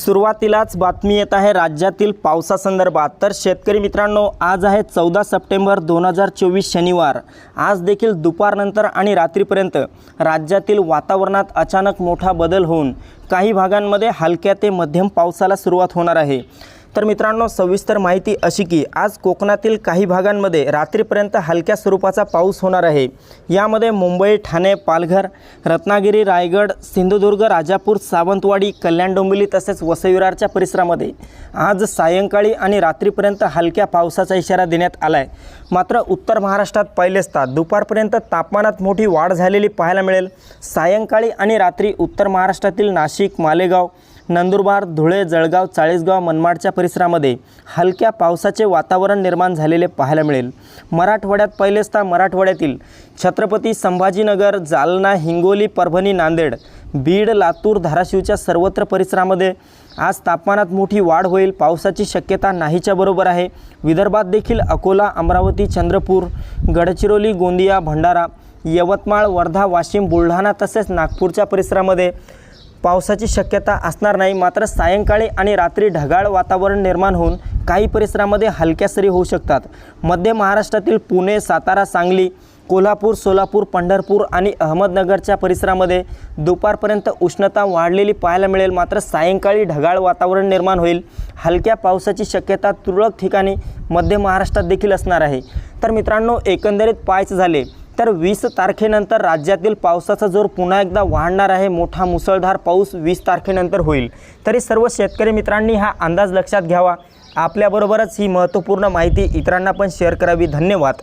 सुरुवातीलाच बातमी येत आहे राज्यातील पावसासंदर्भात. तर शेतकरी मित्रांनो आज आहे चौदा सप्टेंबर दोन हजार चोवीस शनिवार. आज देखील दुपारनंतर आणि रात्रीपर्यंत राज्यातील वातावरणात अचानक मोठा बदल होऊन काही भागांमध्ये हलक्या ते मध्यम पावसाला सुरुवात होणार आहे. तर मित्रांनो सविस्तर माहिती अशी की आज कोकणातील काही भागांमध्ये रात्रीपर्यंत हलक्या स्वरूपाचा पाऊस होणार आहे. यामध्ये मुंबई ठाणे पालघर रत्नागिरी रायगड सिंधुदुर्ग राजापूर सावंतवाडी कल्याण डोंबिवली तसेच वसईविरारच्या परिसरामध्ये आज सायंकाळी आणि रात्रीपर्यंत हलक्या पावसाचा इशारा देण्यात आला आहे मात्र उत्तर महाराष्ट्रात पहिले तास दुपारपर्यंत तापमानात मोठी वाढ झालेली पाहायला मिळेल. सायंकाळी आणि रात्री उत्तर महाराष्ट्रातील नाशिक मालेगाव नंदुरबार धुळे जळगाव चाळीसगाव मनमाडच्या परिसरामध्ये हलक्या पावसाचे वातावरण निर्माण झालेले पाहायला मिळेल. मराठवाड्यात पहिलेच तर मराठवाड्यातील छत्रपती संभाजीनगर जालना हिंगोली परभणी नांदेड बीड लातूर धाराशिवच्या सर्वत्र परिसरामध्ये आज तापमानात मोठी वाढ होईल. पावसाची शक्यता नाहीच्या बरोबर आहे. विदर्भात देखील अकोला अमरावती चंद्रपूर गडचिरोली गोंदिया भंडारा यवतमाळ वर्धा वाशिम बुलढाणा तसेच नागपूरच्या परिसरामध्ये पावसाची शक्यता असणार नाही. मात्र सायंकाळी आणि रात्री ढगाळ वातावरण निर्माण होऊन काही परिसरामध्ये हलक्या सरी होऊ शकतात. मध्य महाराष्ट्रातील पुणे सातारा सांगली कोल्हापूर सोलापूर पंढरपूर आणि अहमदनगरच्या परिसरामध्ये दुपारपर्यंत उष्णता वाढलेली पाहायला मिळेल. मात्र सायंकाळी ढगाळ वातावरण निर्माण होईल. हलक्या पावसाची शक्यता तुरळक ठिकाणी मध्य महाराष्ट्रात देखील असणार आहे. तर मित्रांनो एकंदरीत पाहायचं झाले तर वीस तारखेनंतर राज्यातील पावसाचा जोर पुन्हा एकदा वाढणार आहे. मोठा मुसळधार पाऊस वीस तारखेनंतर होईल. तरी सर्व शेतकरी मित्रांनी हा अंदाज लक्षात घ्यावा. आपल्याबरोबरच ही महत्त्वपूर्ण माहिती इतरांना पण शेअर करावी. धन्यवाद.